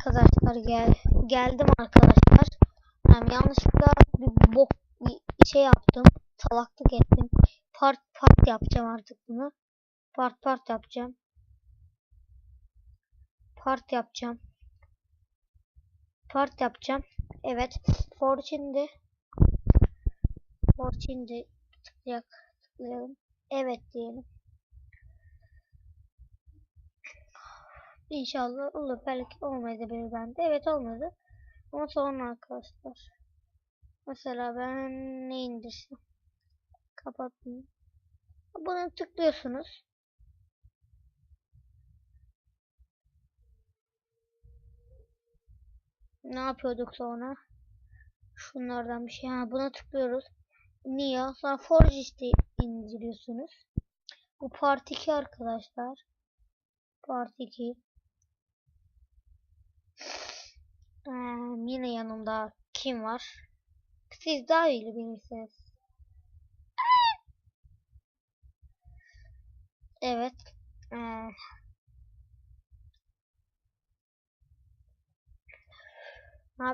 arkadaşlar gel geldim arkadaşlar. Yani yanlışlıkla bir bok bir şey yaptım. Salaklık ettim. Part part yapacağım artık bunu. Part part yapacağım. Part yapacağım. Part yapacağım. Evet. Fortune'di. Fortune'di. Tıklayak, tıklayalım. Evet diyelim. İnşallah olur. Belki olmayabilir bende. Evet olmadı. Ama sonra arkadaşlar. Mesela ben ne indirsem. Kapattım. Bunu tıklıyorsunuz. Ne yapıyorduk sonra? Şunlardan bir şey. Ha buna tıklıyoruz. Niye? Sonra Forgist'i indiriyorsunuz. Bu Part 2 arkadaşlar. Part 2. Ee, yine yanımda kim var? Siz daha iyi bilirsiniz. Evet. Ee,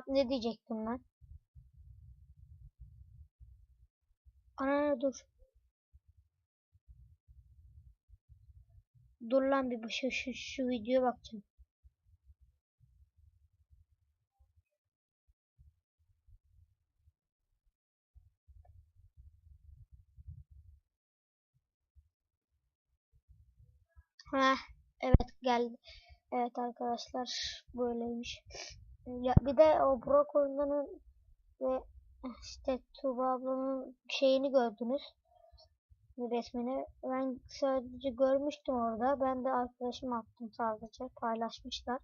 ne, diyecektim ben? Ana dur. Dur lan bir şu, şu, şu videoya bakacağım. Heh, evet geldi. Evet arkadaşlar böyleymiş. Ya bir de o Burak oyunlarının ve işte Tuğba ablanın şeyini gördünüz. Resmini. Ben sadece görmüştüm orada. Ben de arkadaşım attım sadece. Paylaşmışlar.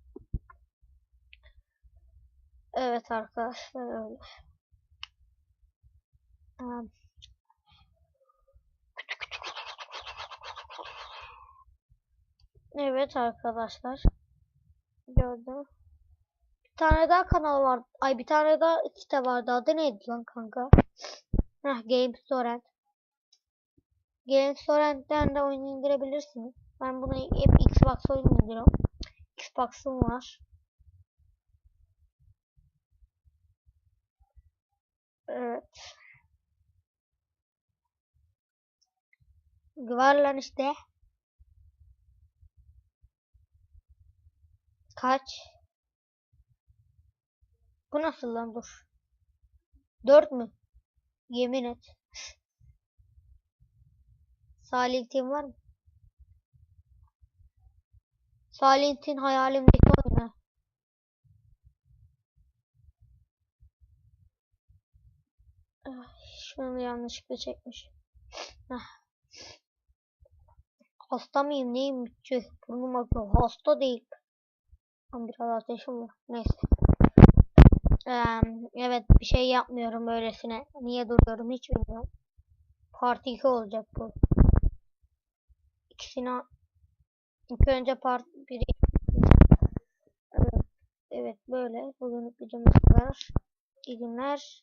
Evet arkadaşlar öyle. Tamam. Evet arkadaşlar. Gördüm. Bir tane daha kanal var. Ay bir tane daha site vardı. Adı neydi lan kanka? Heh Games Torrent. Games Torrent'ten de oyun indirebilirsiniz. Ben bunu hep Xbox oyun indiriyorum. Xbox'ım var. Evet. Var işte. Kaç? Bu nasıl lan dur. Dört mü? Yemin et. Salih'in var mı? Salih'in hayalimdeki oyunu. Ah, Şunu yanlışlıkla çekmiş. Ah. Hasta mıyım neyim? Tüh, burnum akıyor. Hasta değil. Ama biraz ateşim var. Neyse. Eee, evet bir şey yapmıyorum öylesine. Niye duruyorum hiç bilmiyorum. Part 2 olacak bu. İkisini ilk önce part 1'i evet, evet böyle. Bugünlük videomuz kadar. İyi günler.